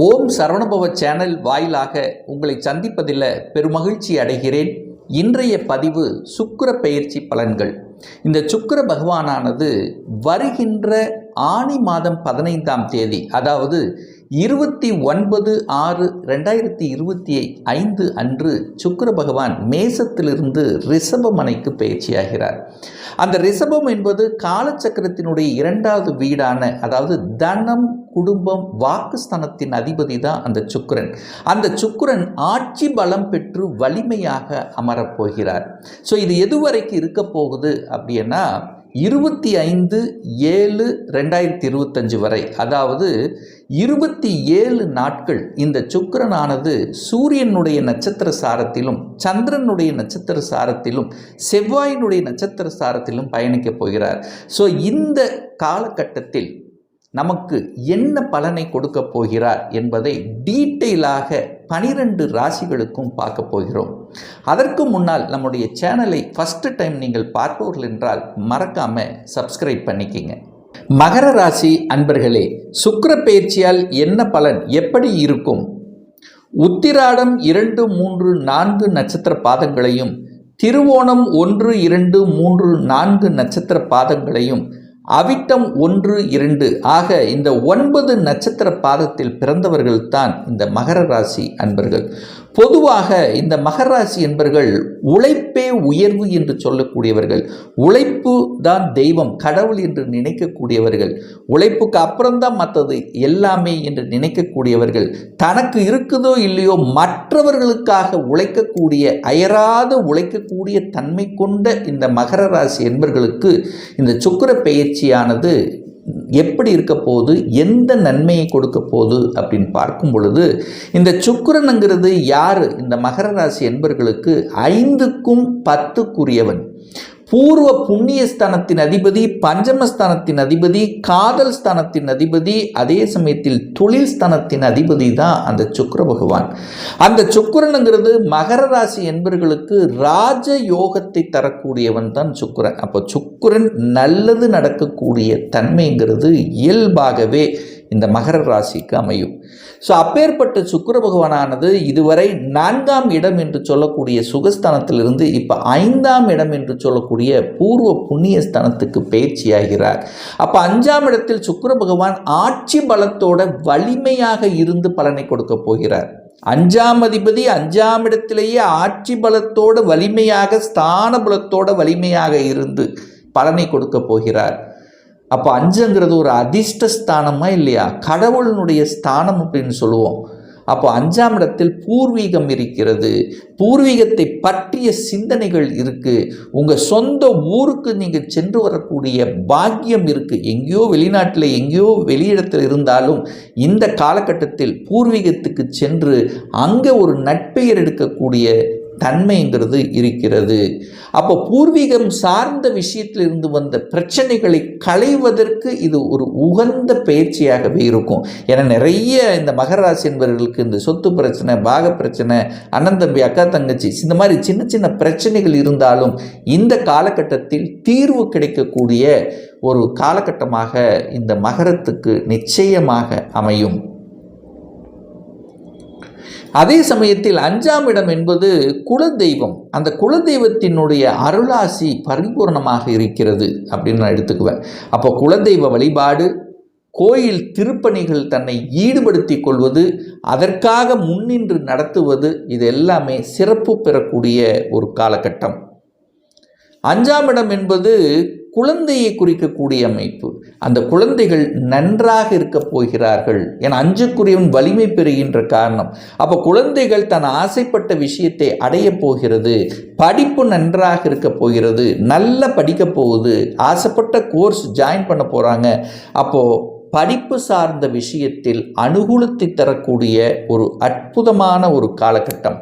ஓம் Saravanabhava channel வாயிலாக உங்களை சந்திப்பதில் பெருமகிழ்ச்சி அடைகிறேன். இன்றைய பதிவு சுக்கிர பெயர்ச்சி பலன்கள். இந்த சுக்கிர பகவானானது வருகின்ற ஆனி மாதம் பதினைந்தாம் தேதி அதாவது இருபத்தி ஒன்பது ஆறு ரெண்டாயிரத்தி இருபத்தி ஐந்து அன்று சுக்கர பகவான் மேசத்திலிருந்து ரிஷபமனைக்கு பயிற்சியாகிறார். அந்த ரிஷபம் என்பது காலச்சக்கரத்தினுடைய இரண்டாவது வீடான அதாவது தனம் குடும்பம் வாக்குஸ்தானத்தின் அதிபதி தான் அந்த சுக்கிரன். அந்த சுக்கிரன் ஆட்சி பலம் பெற்று வலிமையாக அமரப்போகிறார் ஸோ இது எதுவரைக்கும் இருக்க போகுது அப்படின்னா இருபத்தி ஐந்து ஏழு ரெண்டாயிரத்தி இருபத்தஞ்சு வரை அதாவது இருபத்தி ஏழு நாட்கள் இந்த சுக்கரனானது சூரியனுடைய நட்சத்திர சாரத்திலும் சந்திரனுடைய நட்சத்திர சாரத்திலும் செவ்வாயினுடைய நட்சத்திர சாரத்திலும் பயணிக்கப் போகிறார். ஸோ இந்த காலகட்டத்தில் நமக்கு என்ன பலனை கொடுக்க போகிறார் என்பதை டீட்டெயிலாக பனிரெண்டு ராசிகளுக்கும் பார்க்க போகிறோம். அதற்கு முன்னால் நம்முடைய சேனலை ஃபஸ்ட்டு டைம் நீங்கள் பார்ப்பவர்கள் என்றால் மறக்காமல் சப்ஸ்கிரைப் பண்ணிக்கிங்க. மகர ராசி அன்பர்களே சுக்கர பயிற்சியால் என்ன பலன் எப்படி இருக்கும்? உத்திராடம் இரண்டு மூன்று நான்கு நட்சத்திர பாதங்களையும் திருவோணம் ஒன்று இரண்டு மூன்று நான்கு நட்சத்திர பாதங்களையும் அவிட்டம் ஒன்று இரண்டு. ஆக இந்த ஒன்பது நட்சத்திர பாதத்தில் பிறந்தவர்கள்தான் இந்த மகர ராசி அன்பர்கள். பொதுவாக இந்த மகராசி என்பர்கள் உழைப்பே உயர்வு என்று சொல்லக்கூடியவர்கள். உழைப்பு தான் தெய்வம் கடவுள் என்று நினைக்கக்கூடியவர்கள். உழைப்புக்கு அப்புறம்தான் மற்றது எல்லாமே என்று நினைக்கக்கூடியவர்கள். தனக்கு இருக்குதோ இல்லையோ மற்றவர்களுக்காக உழைக்கக்கூடிய அயராது உழைக்கக்கூடிய தன்மை கொண்ட இந்த மகர ராசி என்பர்களுக்கு இந்த சுக்கர பெயர்ச்சியானது எப்படி இருக்க போகுது எந்த நன்மையை கொடுக்க போகுது அப்படின்னு பார்க்கும் பொழுது இந்த சுக்கரனுங்கிறது யார்? இந்த மகர ராசி என்பர்களுக்கு ஐந்துக்கும் பத்துக்குரியவன். பூர்வ புண்ணியஸ்தானத்தின் அதிபதி பஞ்சமஸ்தானத்தின் அதிபதி காதல் ஸ்தானத்தின் அதிபதி அதே சமயத்தில் தொழில் ஸ்தானத்தின் அதிபதி தான் அந்த சுக்கர பகவான். அந்த சுக்கரனுங்கிறது மகர ராசி என்பவர்களுக்கு ராஜ யோகத்தை தரக்கூடியவன் தான் சுக்கிரன். அப்போ சுக்கரன் நல்லது நடக்கக்கூடிய தன்மைங்கிறது இயல்பாகவே இந்த மகர ராசிக்கு அமையும். ஸோ அப்பேற்பட்ட சுக்கர பகவானானது இதுவரை நான்காம் இடம் என்று சொல்லக்கூடிய சுகஸ்தானத்திலிருந்து இப்போ ஐந்தாம் இடம் என்று சொல்லக்கூடிய பூர்வ புண்ணிய ஸ்தானத்துக்கு பயிற்சியாகிறார். அப்போ அஞ்சாம் இடத்தில் சுக்கர பகவான் ஆட்சி பலத்தோட வலிமையாக இருந்து பலனை கொடுக்க போகிறார். அஞ்சாம் அதிபதி அஞ்சாம் இடத்திலேயே ஆட்சி பலத்தோட வலிமையாக ஸ்தான பலத்தோட வலிமையாக இருந்து பலனை கொடுக்க போகிறார். அப்போ அஞ்சுங்கிறது ஒரு அதிர்ஷ்ட ஸ்தானமா இல்லையா? கடவுளினுடைய ஸ்தானம் அப்படின்னு சொல்லுவோம். அப்போ அஞ்சாம் இடத்தில் பூர்வீகம் இருக்கிறது. பூர்வீகத்தை பற்றிய சிந்தனைகள் இருக்குது உங்கள் சொந்த ஊருக்கு நீங்கள் சென்று வரக்கூடிய பாக்கியம் இருக்குது எங்கேயோ வெளிநாட்டில் எங்கேயோ வெளியிடத்தில் இருந்தாலும் இந்த காலகட்டத்தில் பூர்வீகத்துக்கு சென்று அங்கே ஒரு நட்பெயர் எடுக்கக்கூடிய தன்மைங்கிறது இருக்கிறது. அப்போ பூர்வீகம் சார்ந்த விஷயத்தில் இருந்து வந்த பிரச்சனைகளை களைவதற்கு இது ஒரு உகந்த பயிற்சியாகவே இருக்கும். ஏன்னா நிறைய இந்த மகராசி என்பவர்களுக்கு இந்த சொத்து பிரச்சனை பாக பிரச்சனை அண்ணன் தம்பி அக்கா தங்கச்சி இந்த மாதிரி சின்ன சின்ன பிரச்சனைகள் இருந்தாலும் இந்த காலகட்டத்தில் தீர்வு கிடைக்கக்கூடிய ஒரு காலகட்டமாக இந்த மகரத்துக்கு நிச்சயமாக அமையும். அதே சமயத்தில் அஞ்சாம் இடம் என்பது குலதெய்வம். அந்த குலதெய்வத்தினுடைய அருளாசி பரிபூர்ணமாக இருக்கிறது அப்படின்னு நான் எடுத்துக்குவேன். அப்போ குலதெய்வ வழிபாடு கோயில் திருப்பணிகள் தன்னை ஈடுபடுத்தி கொள்வது அதற்காக முன்னின்று நடத்துவது இது எல்லாமே சிறப்பு பெறக்கூடிய ஒரு காலகட்டம். அஞ்சாம் இடம் என்பது குழந்தையை குறிக்கக்கூடிய அமைப்பு. அந்த குழந்தைகள் நன்றாக இருக்க போகிறார்கள் என அஞ்சுக்குரியவன் வலிமை பெறுகின்ற காரணம். அப்போ குழந்தைகள் தன் ஆசைப்பட்ட விஷயத்தை அடைய போகிறது படிப்பு நன்றாக இருக்க போகிறது நல்ல படிக்க போகுது ஆசைப்பட்ட கோர்ஸ் ஜாயின் பண்ண போகிறாங்க அப்போது படிப்பு சார்ந்த விஷயத்தில் அனுகூலத்தை தரக்கூடிய ஒரு அற்புதமான ஒரு காலகட்டம்.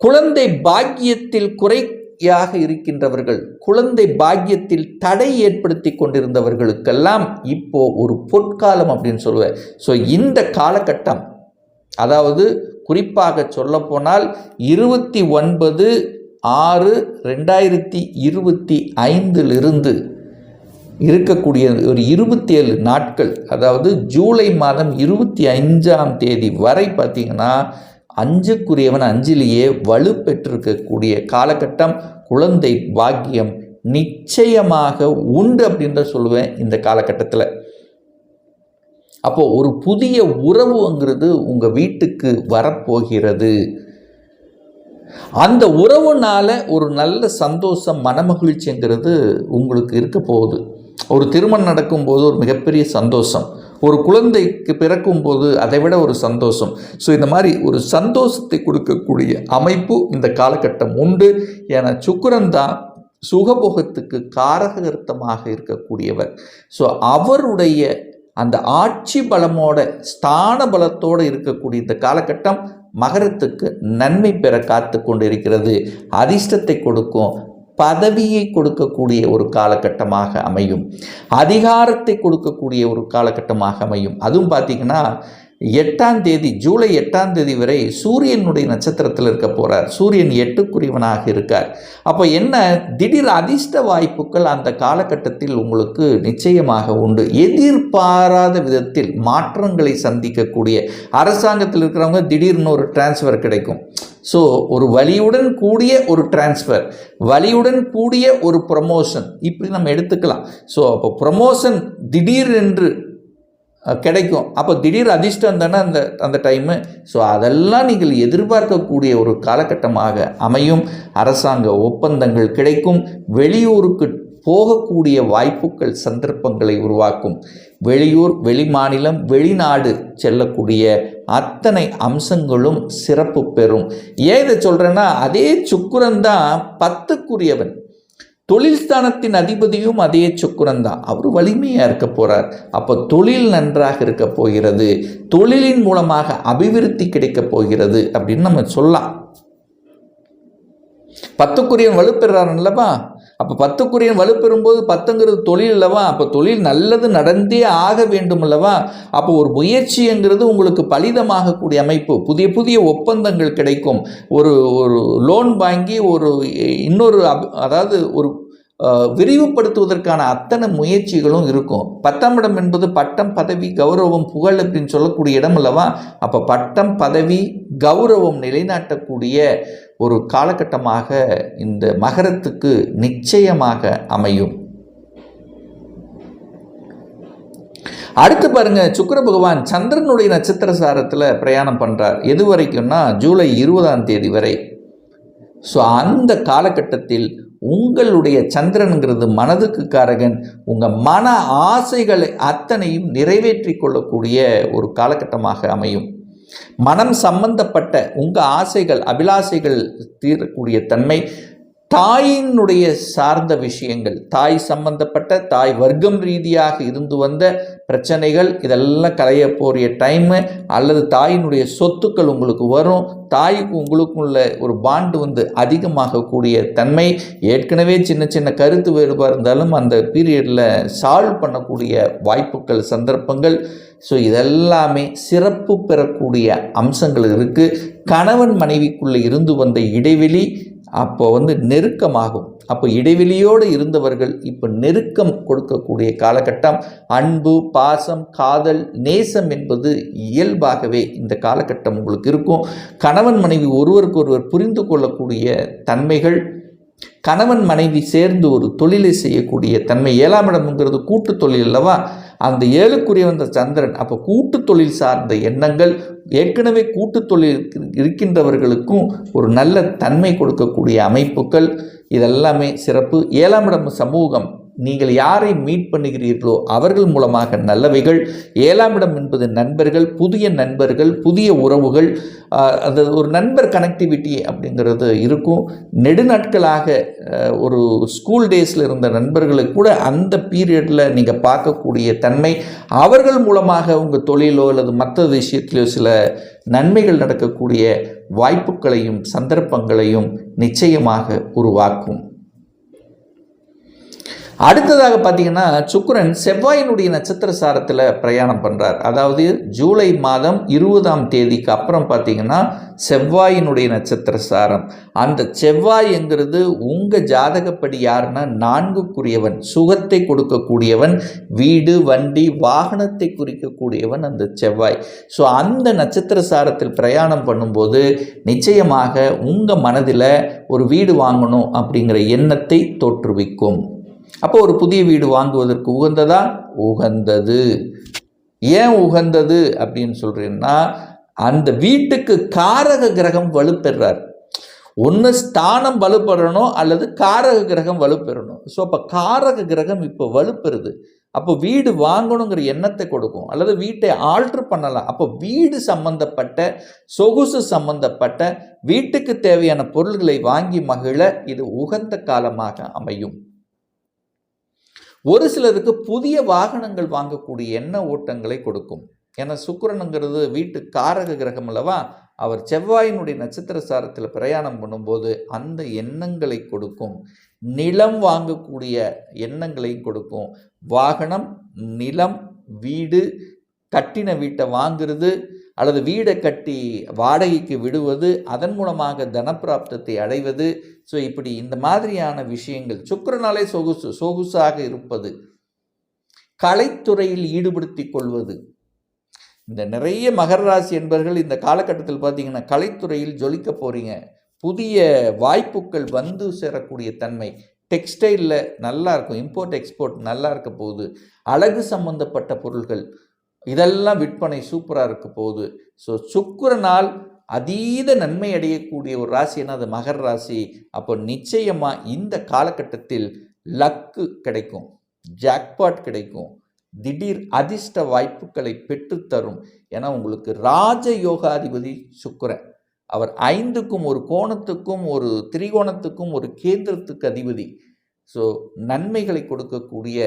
குழந்தை பாக்கியத்தில் குறை யாக இருக்கின்றவர்கள் குழந்தை பாக்கியத்தில் தடை ஏற்படுத்தி கொண்டிருந்தவர்களுக்கெல்லாம் இப்போ ஒரு பொற்காலம் அப்படின்னு சொல்லுவேன் ஸோ இந்த காலகட்டம் அதாவது குறிப்பாக சொல்லப்போனால் இருபத்தி ஒன்பது ஆறு ரெண்டாயிரத்தி இருபத்தி ஐந்திலிருந்து இருக்கக்கூடிய ஒரு இருபத்தி ஏழு நாட்கள் அதாவது ஜூலை மாதம் இருபத்தி அஞ்சாம் தேதி வரை பார்த்திங்கன்னா அஞ்சுக்குரியவன் அஞ்சிலேயே வலுப்பெற்றிருக்கக்கூடிய காலகட்டம் குழந்தை பாக்கியம் நிச்சயமாக உண்டு அப்படின்ற சொல்லுவேன் இந்த காலகட்டத்தில். அப்போது ஒரு புதிய உறவுங்கிறது உங்கள் வீட்டுக்கு வரப்போகிறது. அந்த உறவுனால ஒரு நல்ல சந்தோஷம் மனமகிழ்ச்சிங்கிறது உங்களுக்கு இருக்க போகுது. ஒரு திருமணம் நடக்கும்போது ஒரு மிகப்பெரிய சந்தோஷம். ஒரு குழந்தைக்கு பிறக்கும் போது அதை விட ஒரு சந்தோஷம். ஸோ இந்த மாதிரி ஒரு சந்தோஷத்தை கொடுக்கக்கூடிய அமைப்பு இந்த காலகட்டம் உண்டு. ஏன்னா சுக்கரன் தான் சுகபோகத்துக்கு காரகர்த்தமாக இருக்கக்கூடியவர். ஸோ அவருடைய அந்த ஆட்சி பலமோட ஸ்தான பலத்தோடு இருக்கக்கூடிய இந்த காலகட்டம் மகரத்துக்கு நன்மை பெற காத்து கொண்டிருக்கிறது. அதிர்ஷ்டத்தை கொடுக்கும். பதவியை கொடுக்கக்கூடிய ஒரு காலகட்டமாக அமையும். அதிகாரத்தை கொடுக்கக்கூடிய ஒரு காலகட்டமாக அமையும். அதுவும் பார்த்திங்கன்னா எட்டாம் தேதி ஜூலை எட்டாம் தேதி வரை சூரியனுடைய நட்சத்திரத்தில் இருக்க போகிறார் சூரியன் எட்டுக்குரியவனாக இருக்கார். அப்போ என்ன? திடீர் அதிர்ஷ்ட வாய்ப்புகள் அந்த காலகட்டத்தில் உங்களுக்கு நிச்சயமாக உண்டு. எதிர்பாராத விதத்தில் மாற்றங்களை சந்திக்கக்கூடிய அரசாங்கத்தில் இருக்கிறவங்க திடீர்னு ஒரு டிரான்ஸ்ஃபர் கிடைக்கும். ஸோ ஒரு வலியுடன் கூடிய ஒரு டிரான்ஸ்ஃபர் வலியுடன் கூடிய ஒரு ப்ரமோஷன் இப்படி நம்ம எடுத்துக்கலாம். ஸோ அப்போ ப்ரமோஷன் திடீர் என்று கிடைக்கும். அப்போ திடீர் அதிர்ஷ்டம் தானே அந்த அந்த டைமு ஸோ அதெல்லாம் நீங்கள் எதிர்பார்க்கக்கூடிய ஒரு காலகட்டமாக அமையும். அரசாங்க ஒப்பந்தங்கள் கிடைக்கும். வெளியூருக்கு போகக்கூடிய வாய்ப்புகள் சந்தர்ப்பங்களை உருவாக்கும். வெளியூர் வெளிமாநிலம் வெளிநாடு செல்லக்கூடிய அத்தனை அம்சங்களும் சிறப்பு பெறும். ஏன் இதை சொல்கிறேன்னா அதே சுக்குரன் தான் பத்துக்குரியவன். தொழில் ஸ்தானத்தின் அதிபதியும் அதே சுக்குரன் தான். அவர் வலிமையாக இருக்க போகிறார் அப்போ தொழில் நன்றாக இருக்க போகிறது. தொழிலின் மூலமாக அபிவிருத்தி கிடைக்க போகிறது அப்படின்னு நம்ம சொல்லலாம். பத்துக்குரியன் வலுப்பெறார் அல்லவா? அப்போ பத்துக்குரியன் வலுப்பெறும்போது பத்துங்கிறது தொழில் அல்லவா? அப்போ தொழில் நல்லது நடந்தே ஆக வேண்டும் அல்லவா? அப்போ ஒரு முயற்சிங்கிறது உங்களுக்கு பலிதமாகக்கூடிய அமைப்பு. புதிய புதிய ஒப்பந்தங்கள் கிடைக்கும். ஒரு ஒரு லோன் வாங்கி ஒரு இன்னொரு அதாவது ஒரு விரிவுபடுத்துவதற்கான அத்தனை முயற்சிகளும் இருக்கும். பத்தாம் இடம் என்பது பட்டம் பதவி கௌரவம் புகழ் அப்படின்னு சொல்லக்கூடிய இடம் அல்லவா? அப்போ பட்டம் பதவி கௌரவம் நிலைநாட்டக்கூடிய ஒரு காலகட்டமாக இந்த மகரத்துக்கு நிச்சயமாக அமையும். அடுத்து பாருங்க சுக்கர பகவான் சந்திரனுடைய நட்சத்திர சாரத்தில் பிரயாணம் பண்ணுறார் எது வரைக்கும்னா ஜூலை இருபதாம் தேதி வரை. ஸோ அந்த காலகட்டத்தில் உங்களுடைய சந்திரனுங்கிறது மனதுக்கு காரகன். உங்கள் மன ஆசைகளை அத்தனையும் நிறைவேற்றி கொள்ளக்கூடிய ஒரு காலகட்டமாக அமையும். மனம் சம்பந்தப்பட்ட உங்கள் ஆசைகள் அபிலாசைகள் தீரக்கூடிய தன்மை தாயினுடைய சார்ந்த விஷயங்கள் தாய் சம்பந்தப்பட்ட தாய் வர்க்கம் ரீதியாக இருந்து வந்த பிரச்சனைகள் இதெல்லாம் கலைய போகிற டைமு அல்லது தாயினுடைய சொத்துக்கள் உங்களுக்கு வரும் தாய்க்கு உங்களுக்குள்ள ஒரு பாண்டு வந்து அதிகமாகக்கூடிய தன்மை ஏற்கனவே சின்ன சின்ன கருத்து வேறுபாடு இருந்தாலும் அந்த பீரியடில் சால்வ் பண்ணக்கூடிய வாய்ப்புகள் சந்தர்ப்பங்கள் ஸோ இதெல்லாமே சிறப்பு பெறக்கூடிய அம்சங்கள் இருக்குது கணவன் மனைவிக்குள்ளே இருந்து வந்த இடைவெளி அப்போ வந்து நெருக்கமாகும். அப்போ இடைவெளியோடு இருந்தவர்கள் இப்போ நெருக்கம் கொடுக்கக்கூடிய காலகட்டம் அன்பு பாசம் காதல் நேசம் என்பது இயல்பாகவே இந்த காலகட்டம் உங்களுக்கு இருக்கும். கணவன் மனைவி ஒருவருக்கு ஒருவர் புரிந்து கொள்ளக்கூடிய தன்மைகள் கணவன் மனைவி சேர்ந்து ஒரு தொழிலை செய்யக்கூடிய தன்மை ஏழாம் இடம்ங்கிறது கூட்டு தொழில் அல்லவா? அந்த ஏழுக்குரிய வந்த சந்திரன் அப்போ கூட்டு தொழில் சார்ந்த எண்ணங்கள் ஏற்கனவே கூட்டு தொழில் இருக்கின்றவர்களுக்கும் ஒரு நல்ல தன்மை கொடுக்கக்கூடிய அமைப்புகள் இதெல்லாமே சிறப்பு. ஏழாம் இடம் சமூகம். நீங்கள் யாரை மீட் பண்ணுகிறீர்களோ அவர்கள் மூலமாக நல்லவைகள் ஏழாம் இடம் என்பது நண்பர்கள் புதிய நண்பர்கள் புதிய உறவுகள் அந்த ஒரு நண்பர் கனெக்டிவிட்டி அப்படிங்கிறது இருக்கும். நெடுநாட்களாக ஒரு ஸ்கூல் டேஸில் இருந்த நண்பர்களுக்கு கூட அந்த பீரியடில் நீங்கள் பார்க்கக்கூடிய தன்மை அவர்கள் மூலமாக உங்கள் தொழிலோ அல்லது மற்ற விஷயத்திலோ சில நன்மைகள் நடக்கக்கூடிய வாய்ப்புகளையும் சந்தர்ப்பங்களையும் நிச்சயமாக உருவாக்கும். அடுத்ததாக பார்த்தீங்கன்னா சுக்கரன் செவ்வாயினுடைய நட்சத்திர சாரத்தில் பிரயாணம் பண்ணுறார் அதாவது ஜூலை மாதம் இருபதாம் தேதிக்கு அப்புறம் பார்த்தீங்கன்னா செவ்வாயினுடைய நட்சத்திர சாரம். அந்த செவ்வாய்ங்கிறது உங்கள் ஜாதகப்படி யாருன்னா நான்குக்குரியவன் சுகத்தை கொடுக்கக்கூடியவன் வீடு வண்டி வாகனத்தை குறிக்கக்கூடியவன் அந்த செவ்வாய். ஸோ அந்த நட்சத்திர சாரத்தில் பிரயாணம் பண்ணும்போது நிச்சயமாக உங்கள் மனதில் ஒரு வீடு வாங்கணும் அப்படிங்கிற எண்ணத்தை தோற்றுவிக்கும். அப்போ ஒரு புதிய வீடு வாங்குவதற்கு உகந்ததா? உகந்தது. ஏன் உகந்தது அப்படின்னு சொல்கிறேன்னா அந்த வீட்டுக்கு காரக கிரகம் வலுப்பெறார். ஒன்று ஸ்தானம் வலுப்பெறணும் அல்லது காரக கிரகம் வலுப்பெறணும். ஸோ அப்போ காரக கிரகம் இப்போ வலுப்பெறுது. அப்போ வீடு வாங்கணுங்கிற எண்ணத்தை கொடுக்கும். அல்லது வீட்டை ஆல்ட்ரு பண்ணலாம். அப்போ வீடு சம்பந்தப்பட்ட சொகுசு சம்பந்தப்பட்ட வீட்டுக்கு தேவையான பொருள்களை வாங்கி மகிழ இது உகந்த காலமாக அமையும். ஒரு சிலருக்கு புதிய வாகனங்கள் வாங்கக்கூடிய எண்ண ஓட்டங்களை கொடுக்கும். ஏன்னா சுக்கிரனுங்கிறது வீட்டு காரக கிரகம் அல்லவா? அவர் செவ்வாயினுடைய நட்சத்திர சாரத்தில் பிரயாணம் பண்ணும்போது அந்த எண்ணங்களை கொடுக்கும். நிலம் வாங்கக்கூடிய எண்ணங்களையும் கொடுக்கும். வாகனம் நிலம் வீடு கட்டின வீட்டை வாங்கிறது அல்லது வீடை கட்டி வாடகைக்கு விடுவது அதன் மூலமாக தனப்பிராப்தத்தை அடைவது. ஸோ இப்படி இந்த மாதிரியான விஷயங்கள் சுக்கரனாலே சொகுசு சொகுசாக இருப்பது. கலைத்துறையில் ஈடுபடுத்தி கொள்வது. இந்த நிறைய மகர ராசி என்பவர்கள் இந்த காலகட்டத்தில் பார்த்தீங்கன்னா கலைத்துறையில் ஜொலிக்க போகிறீங்க புதிய வாய்ப்புகள் வந்து சேரக்கூடிய தன்மை. டெக்ஸ்டைலில் நல்லா இருக்கும். இம்போர்ட் எக்ஸ்போர்ட் நல்லா இருக்க போகுது. அழகு சம்பந்தப்பட்ட பொருள்கள். இதெல்லாம் விற்பனை சூப்பராக இருக்க போகுது. ஸோ சுக்கரனால் அதீத நன்மை அடையக்கூடிய ஒரு ராசினா அது மகர ராசி. அப்போ நிச்சயமாக இந்த காலகட்டத்தில் லக்கு கிடைக்கும். ஜாக்பாட் கிடைக்கும். திடீர் அதிர்ஷ்ட வாய்ப்புகளை பெற்றுத்தரும் ஏன்னா உங்களுக்கு ராஜ யோகாதிபதி சுக்கரன். அவர் ஐந்துக்கும் ஒரு கோணத்துக்கும் ஒரு திரிகோணத்துக்கும் ஒரு கேந்திரத்துக்கு அதிபதி. ஸோ நன்மைகளை கொடுக்கக்கூடிய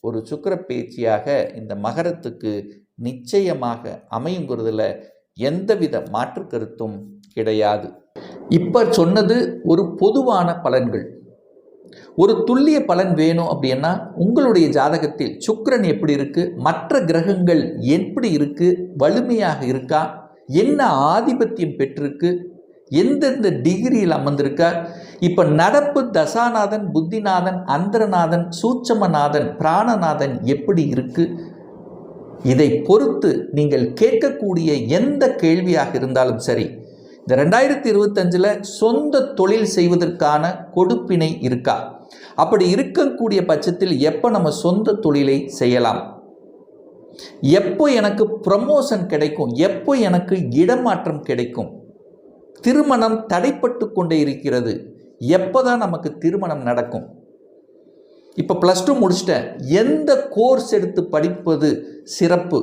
ஒரு சுக்கிர பேச்சியாக இந்த மகரத்துக்கு நிச்சயமாக அமையுங்கிறதுல எந்தவித மாற்று கருத்தும் கிடையாது. இப்போ சொன்னது ஒரு பொதுவான பலன்கள். ஒரு துல்லிய பலன் வேணும் அப்படின்னா உங்களுடைய ஜாதகத்தில் சுக்கிரன் எப்படி இருக்கு? மற்ற கிரகங்கள் எப்படி இருக்கு? வலிமையாக இருக்கா? என்ன ஆதிபத்தியம் பெற்றிருக்கு? எந்தெந்த டிகிரியில் அமர்ந்திருக்கார்? இப்போ நடப்பு தசாநாதன் புத்திநாதன் அந்தரநாதன் சூட்சமநாதன் பிராணநாதன் எப்படி இருக்கு? இதை பொறுத்து நீங்கள் கேட்கக்கூடிய எந்த கேள்வியாக இருந்தாலும் சரி இந்த ரெண்டாயிரத்தி இருபத்தஞ்சில் சொந்த தொழில் செய்வதற்கான கொடுப்பினை இருக்கா? அப்படி இருக்கக்கூடிய பட்சத்தில் எப்போ நம்ம சொந்த தொழிலை செய்யலாம்? எப்போ எனக்கு ப்ரமோஷன் கிடைக்கும்? எப்போ எனக்கு இடமாற்றம் கிடைக்கும்? திருமணம் தடைப்பட்டு கொண்டே இருக்கிறது. எப்போ தான் நமக்கு திருமணம் நடக்கும்? இப்போ ப்ளஸ் டூ முடிச்சிட்டேன். எந்த கோர்ஸ் எடுத்து படிப்பது சிறப்பு?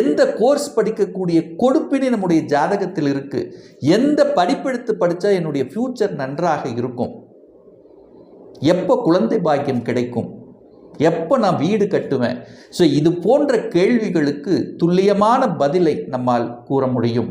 எந்த கோர்ஸ் படிக்கக்கூடிய கொடுப்பினை நம்முடைய ஜாதகத்தில் இருக்குது எந்த படிப்பெடுத்து படித்தா என்னுடைய ஃப்யூச்சர் நன்றாக இருக்கும்? எப்போ குழந்தை பாக்கியம் கிடைக்கும்? எப்போ நான் வீடு கட்டுவேன்? ஸோ இது போன்ற கேள்விகளுக்கு துல்லியமான பதிலை நம்மால் கூற முடியும்.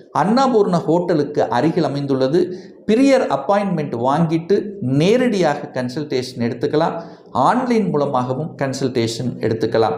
அன்னபூர்ண ஹோட்டலுக்கு அருகில் அமைந்துள்ளது. பிரியர் அப்பாயின்மெண்ட் வாங்கிட்டு நேரடியாக கன்சல்டேஷன் எடுத்துக்கலாம். ஆன்லைன் மூலமாகவும் கன்சல்டேஷன் எடுத்துக்கலாம்.